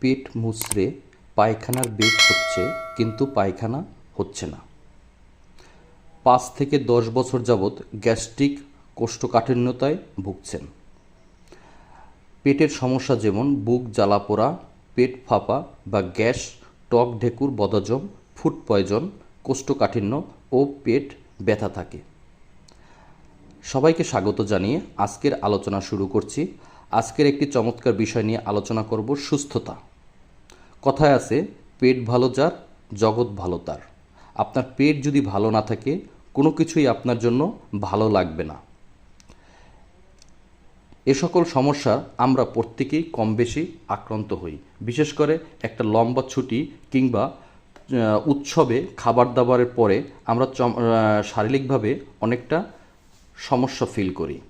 পেট মুচড়ে পায়খানার বেগ হচ্ছে, কিন্তু পায়খানা হচ্ছে না। পাঁচ থেকে দশ বছর যাবৎ গ্যাস্ট্রিক কোষ্ঠকাঠিন্যতায় ভুগছেন। পেটের সমস্যা যেমন বুক জ্বালাপোড়া পেট ফাঁপা বা গ্যাস, টক ঢেকুর বদহজম ফুড পয়জন, কোষ্ঠকাঠিন্য ও পেট ব্যথা থাকে। সবাইকে স্বাগত জানিয়ে আজকের আলোচনা শুরু করছি। আজকের একটি চমৎকার বিষয় নিয়ে আলোচনা করব সুস্থতা। কথায় আছে, পেট ভালো যার, জগৎ ভালো তার। আপনার পেট যদি ভালো না থাকে, কোনো কিছুই আপনার জন্য ভালো লাগবে না। এ সকল সমস্যা আমরা প্রত্যেকেই কম বেশি আক্রান্ত হই। বিশেষ করে একটা লম্বা ছুটি কিংবা উৎসবে খাবার দাবারের পরে আমরা শারীরিকভাবে অনেকটা সমস্যা ফিল করি।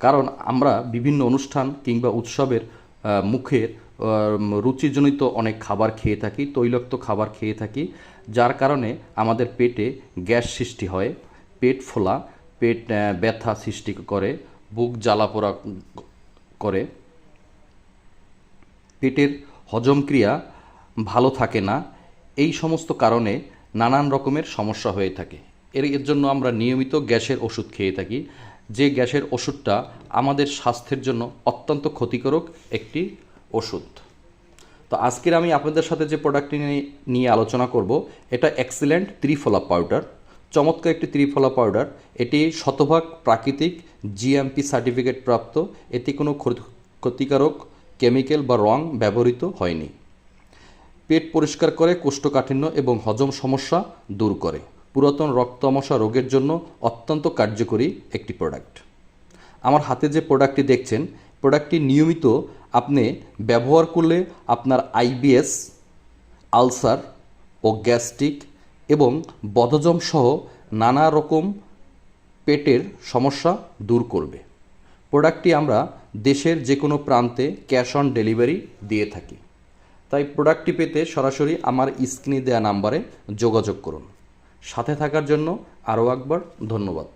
কারণ আমরা বিভিন্ন অনুষ্ঠান কিংবা উৎসবের মুখের রুচিজনিত অনেক খাবার খেয়ে থাকি, তৈলাক্ত খাবার খেয়ে থাকি, যার কারণে আমাদের পেটে গ্যাস সৃষ্টি হয়, পেট ফোলা, পেট ব্যথা সৃষ্টি করে, বুক জ্বালাপোড়া করে। পেটের হজম ক্রিয়া ভালো থাকে না, এই সমস্ত কারণে নানান রকমের সমস্যা হয়ে থাকে। এর এর জন্য আমরা নিয়মিত গ্যাসের ওষুধ খেয়ে থাকি যে গ্যাসের ওষুধটা আমাদের স্বাস্থ্যের জন্য অত্যন্ত ক্ষতিকারক একটি ওষুধ। তো আজকের আমি আপনাদের সাথে যে প্রোডাক্টটি নিয়ে- আলোচনা করব, এটা এক্সিলেন্ট ত্রিফলা পাউডার চমৎকার একটি ত্রিফলা পাউডার এটি শতভাগ প্রাকৃতিক জিএমপি সার্টিফিকেট প্রাপ্ত। এতে কোনো ক্ষতিকারক কেমিক্যাল বা রং ব্যবহৃত হয়নি। পেট পরিষ্কার করে, কোষ্ঠকাঠিন্য এবং হজম সমস্যা দূর করে। পুরাতন রক্তমশা রোগের জন্য অত্যন্ত কার্যকরী একটি প্রোডাক্ট আমার হাতে যে প্রোডাক্টটি দেখছেন প্রোডাক্টটি নিয়মিত আপনি ব্যবহার করলে আপনার আইবিএস আলসার ও গ্যাস্ট্রিক এবং বদহজম সহ নানা রকম পেটের সমস্যা দূর করবে। প্রোডাক্টটি আমরা দেশের যে কোনো প্রান্তে ক্যাশ অন ডেলিভারি দিয়ে থাকি। তাই প্রোডাক্টটি পেতে সরাসরি আমার স্ক্রিনে দেওয়া নাম্বারে যোগাযোগ করুন। সাথে থাকার জন্য আরও একবার ধন্যবাদ।